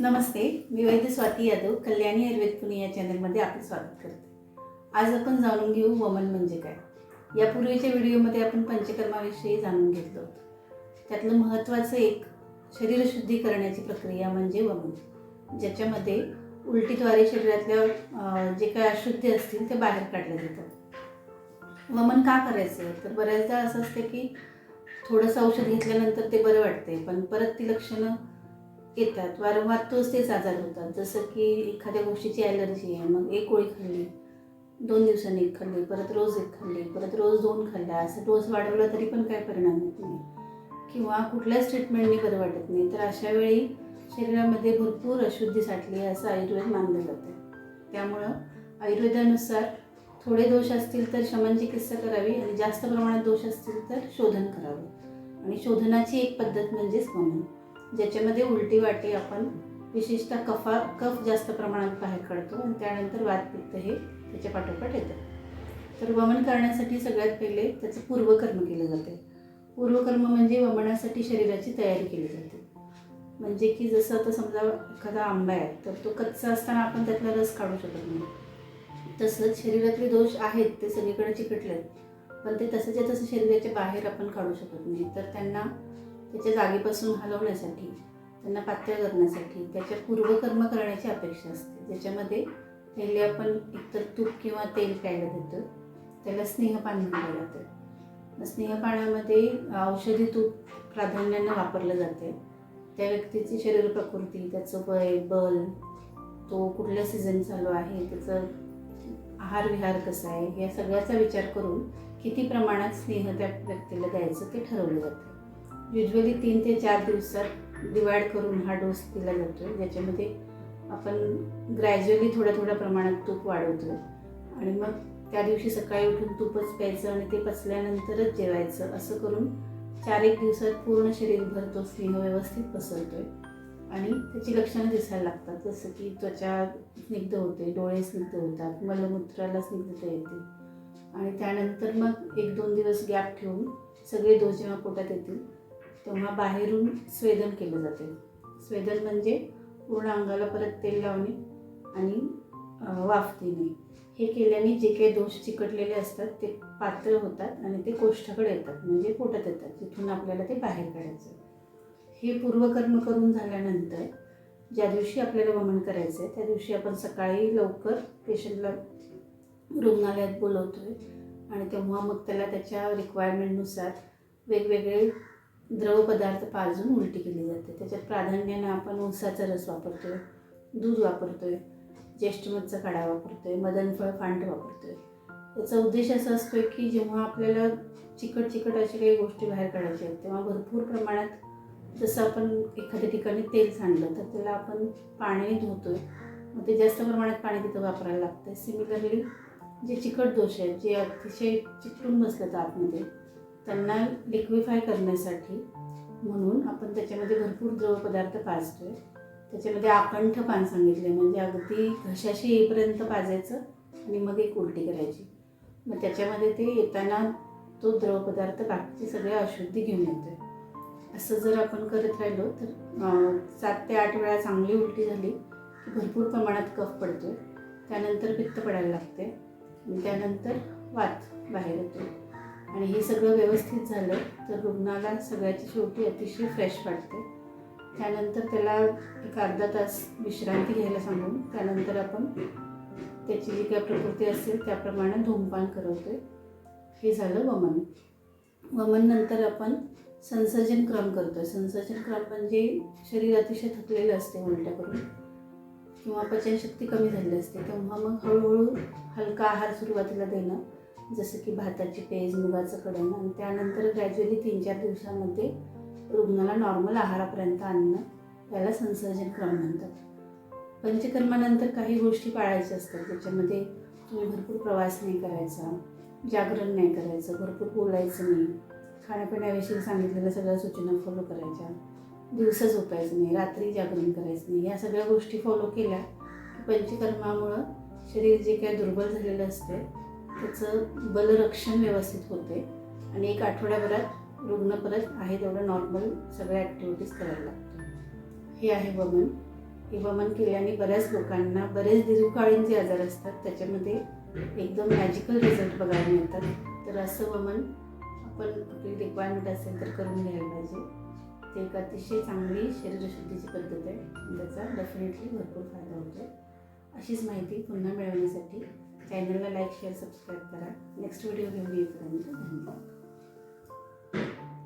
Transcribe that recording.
नमस्ते मी वैद्य स्वाती यादव कल्याणी आयुर्वेद पुणे या चॅनलमध्ये आपलं स्वागत करते. आज आपण जाणून घेऊ वमन म्हणजे काय. यापूर्वीच्या व्हिडिओमध्ये आपण पंचकर्माविषयी जाणून घेतलं होतं. त्यातलं महत्त्वाचं एक शरीरशुद्धी करण्याची प्रक्रिया म्हणजे वमन ज्याच्यामध्ये उलटीद्वारे शरीरातल्या जे काही अशुद्धी असतील ते बाहेर काढले जातात. वमन का करायचं? तर बऱ्याचदा असं असतं की थोडंसं औषध घेतल्यानंतर ते बरं वाटते पण परत ती लक्षणं येतात. वारंवार तोच तेच आजार होतात. जसं की एखाद्या गोष्टीची ॲलर्जी आहे मग एक गोळी खाल्ली दोन दिवसांनी एक खाल्ली परत रोज एक खाल्ली परत रोज दोन खाल्ला असं डोस वाढवला तरी पण काय परिणाम होत नाही. किंवा कुठल्याच ट्रीटमेंटने बरं वाटत नाही. तर अशा वेळी शरीरामध्ये भरपूर अशुद्धी साठली आहे असं आयुर्वेद मानलं जातं. त्यामुळं आयुर्वेदानुसार थोडे दोष असतील तर शमन चिकित्सा करावी आणि जास्त प्रमाणात दोष असतील तर शोधन करावं. आणि शोधनाची एक पद्धत म्हणजेच वमन ज्याच्यामध्ये उलटी वाटी आपण विशेषतः कफा कफ जास्त प्रमाणात बाहेर काढतो आणि त्यानंतर वातपित्त हे त्याच्या पाठोपाठ येतं. तर वमन करण्यासाठी सगळ्यात पहिले त्याचं पूर्वकर्म केलं जाते. पूर्वकर्म म्हणजे वमनासाठी शरीराची तयारी केली जाते. म्हणजे की जसं आता समजा एखादा आंबा आहे तर तो कच्चा असताना आपण त्यातला रस काढू शकत नाही. तसंच शरीरातले दोष आहेत ते सगळीकडे चिकटले आहेत पण ते तसंच्या तसं शरीराच्या बाहेर आपण काढू शकत नाही. तर त्यांना त्याच्या जागेपासून हलवण्यासाठी त्यांना पात्र करण्यासाठी त्याच्या पूर्वकर्म करण्याची अपेक्षा असते. ज्याच्यामध्ये पहिले आपण एकतर तूप किंवा तेल प्यायला देतो त्याला स्नेहपान म्हटलं जातं. स्नेहपानामध्ये औषधी तूप प्राधान्यानं वापरलं जाते. त्या व्यक्तीची शरीर प्रकृती त्याचं वय बल तो कुठल्या सीझन चालू आहे त्याचं आहार विहार कसा आहे या सगळ्याचा विचार करून किती प्रमाणात स्नेह त्या व्यक्तीला द्यायचं ते ठरवलं जातं. युजली तीन ते चार दिवसात डिवाइड करून हा डोस दिला जातो. ज्याच्यामध्ये आपण ग्रॅज्युअली थोड्या थोड्या प्रमाणात तूप वाढवतो. आणि मग त्या दिवशी सकाळी उठून तूपच प्यायचं आणि ते पचल्यानंतरच जेवायचं. असं करून चार एक दिवसात पूर्ण शरीरभर तो स्नेह व्यवस्थित पसरतो आहे आणि त्याची लक्षणं दिसायला लागतात. जसं की त्वचा स्निग्ध होते डोळे स्निग्ध होतात मलमूत्राला स्निग्धता येते. आणि त्यानंतर मग एक दोन दिवस गॅप ठेवून सगळे डोस जेव्हा पोटात येतील तेव्हा बाहेरून स्वेदन केलं जाते. स्वेदन म्हणजे पूर्ण अंगाला परत तेल लावणे आणि वाफ देणे हे केल्याने जे काही दोष चिकटलेले असतात ते पातळ होतात आणि ते कोष्ठाकडे येतात म्हणजे पोटात येतात. जिथून आपल्याला ते बाहेर काढायचं. हे पूर्वकर्म करून झाल्यानंतर ज्या दिवशी आपल्याला वमन करायचं आहे त्या दिवशी आपण सकाळी लवकर पेशंटला रुग्णालयात बोलवतो आहे आणि तेव्हा मग त्याला त्याच्या रिक्वायरमेंटनुसार वेगवेगळे द्रव पदार्थ पाजून उलटी केली जाते. त्याच्यात प्राधान्यानं आपण ऊसाचा रस वापरतोय दूध वापरतोय ज्येष्ठमधचा काढा वापरतोय मदनफळ फांट वापरतोय. त्याचा उद्देश असा असतोय की जेव्हा आपल्याला चिकट चिकट अशा काही गोष्टी बाहेर काढायच्या आहेत तेव्हा भरपूर प्रमाणात जसं आपण एखाद्या ठिकाणी तेल सांडलं तर त्याला आपण पाण्याने धुतोय. मग ते जास्त प्रमाणात पाणी तिथं वापरायला लागतं सिमिलरली जे चिकट दोष आहेत जे अतिशय चिकटून बसतात आतमध्ये त्यांना लिक्विफाय करण्यासाठी म्हणून आपण त्याच्यामध्ये भरपूर द्रव पदार्थ आहे त्याच्यामध्ये आकंठ पान सांगितले म्हणजे अगदी घशाशी येईपर्यंत पाजायचं आणि मग एक उलटी करायची. मग त्याच्यामध्ये ते येताना तो द्रवपदार्थ बाकीचे सगळे अशुद्धी घेऊन येतो आहे असं जर आपण करत राहिलो तर सात ते आठ वेळा चांगली उलटी झाली की भरपूर प्रमाणात कफ पडतो त्यानंतर पित्त पडायला लागते आणि त्यानंतर वात बाहेर येतो आणि हे सगळं व्यवस्थित झालं तर रुग्णाला सगळ्याची शेवटी अतिशय फ्रेश वाटते. त्यानंतर त्याला एक अर्धा तास विश्रांती घ्यायला सांगून त्यानंतर आपण त्याची जी काही प्रकृती असेल त्याप्रमाणे धूमपान करवतोय हे झालं वमन. वमन नंतर आपण संसर्जन क्रम करतोय. संसर्जन क्रम म्हणजे शरीर अतिशय थकलेलं असते उलट्या करून. किंवा पचनशक्ती कमी झाली असते तेव्हा मग हळूहळू हलका आहार सुरुवातीला देणं. जसं की भाताची पेज मुगाचं कडण आणि त्यानंतर ग्रॅज्युअली तीन चार दिवसामध्ये रुग्णाला नॉर्मल आहारापर्यंत आणणं याला संसर्जन क्रम म्हणतात. पंचकर्मानंतर काही गोष्टी पाळायच्या असतात. त्याच्यामध्ये तुम्ही भरपूर प्रवास नाही करायचा जागरण नाही करायचं भरपूर बोलायचं नाही. खाण्यापिण्याविषयी सांगितलेल्या सगळ्या सूचना फॉलो करायच्या. दिवसा झोपायचं नाही रात्री जागरण करायचं नाही. या सगळ्या गोष्टी फॉलो केल्या की पंचकर्मामुळं शरीर जे काही दुर्बल झालेलं असते त्याचं बलरक्षण व्यवस्थित होते आणि एक आठवड्याभरात रुग्ण परत आहे तेवढं नॉर्मल सगळ्या ॲक्टिव्हिटीज करायला लागतो हे आहे वमन हे वमन केल्याने बऱ्याच लोकांना बरेच दीर्घकालीन जे आजार असतात. त्याच्यामध्ये एकदम मॅजिकल रिझल्ट बघायला मिळतात. तर असं वमन आपण आपली रिक्वायरमेंट असेल तर करून घ्यायला पाहिजे. ते एक अतिशय चांगली शरीरशुद्धीची पद्धत आहे. त्याचा डेफिनेटली भरपूर फायदा होतो अशीच माहिती पुन्हा मिळवण्यासाठी ಚಾನಲ್ನ ಲೈಕ್ ಶೇರ್ ಸಬ್ಸ್ಕ್ರೈಬ್ ಥರ ನೆಕ್ಸ್ಟ್ ವೀಡಿಯೋಗೆ ಹಿಡಿಯುತ್ತದೆ ಅಂತ ಧನ್ಯವಾದ